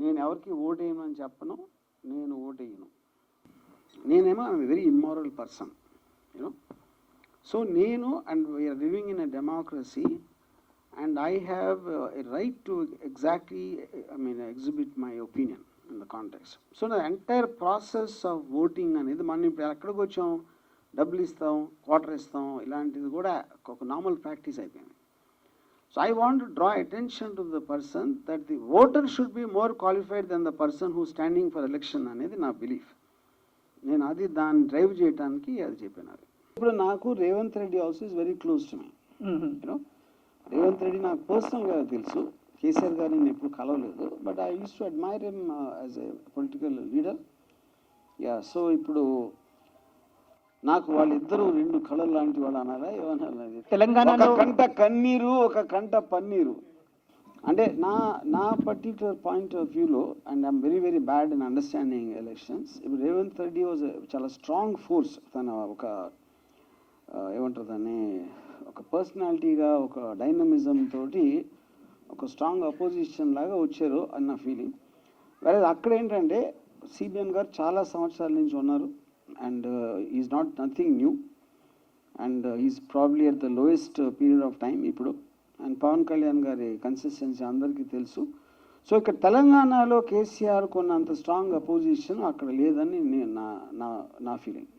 నేను ఎవరికి ఓటేయను అని చెప్పను నేను ఓటేయను. నేనేమో I'm very immoral person you know so నేను and we're living in a democracy and I have a right to exactly I mean exhibit my opinion in the context so నా entire process of voting అనేది మనం ఇప్పుడు ఎక్కడికి వచ్చాం డబ్బులు ఇస్తాం quarter ఇస్తాం ఇలాంటిది కూడా ఒక నార్మల్ ప్రాక్టీస్ అయిపోయింది. So I want draw attention to the person that the voter should be more qualified then the person who standing for election అనేది నా బిలీఫ్ నేను అది దాన్ని డ్రైవ్ చేయడానికి అది చెప్పాను అది ఇప్పుడు నాకు Revanth Reddy also is very close to me you know Revanth Reddy నాకు పర్సనల్గా తెలుసు. కేసీఆర్ గారిని నేను ఎప్పుడు కలవలేదు. But I use to admire him as a political leader yeah so ఇప్పుడు నాకు వాళ్ళిద్దరూ రెండు కళలు లాంటి వాళ్ళు అనాలా ఏమనాలి తెలంగాణలో ఒక కంట కన్నీరు ఒక కంట పన్నీరు. అంటే నా నా పర్టిక్యులర్ పాయింట్ ఆఫ్ వ్యూలో and I'm very very bad in understanding elections ఇప్పుడు రేవంత్ రెడ్డి వాజ్ చాలా స్ట్రాంగ్ ఫోర్స్ తన ఒక ఆ, ఏమంటారు దాన్ని? ఒక పర్సనాలిటీగా ఒక డైనమిజం తోటి ఒక స్ట్రాంగ్ అపోజిషన్ లాగా వచ్చారు అన్న ఫీలింగ్ వేరే అక్కడ ఏంటంటే సిబిఎన్ గారు చాలా సంవత్సరాల నుంచి ఉన్నారు. And is not nothing new and is probably at the lowest period of time ఇప్పుడు. అండ్ పవన్ కళ్యాణ్ గారి కన్సిస్టెన్సీ అందరికీ తెలుసు. సో ఇక్కడ తెలంగాణలో కేసీఆర్ కొన్నంత స్ట్రాంగ్ అపోజిషన్ అక్కడ లేదని నేను నా నా నా ఫీలింగ్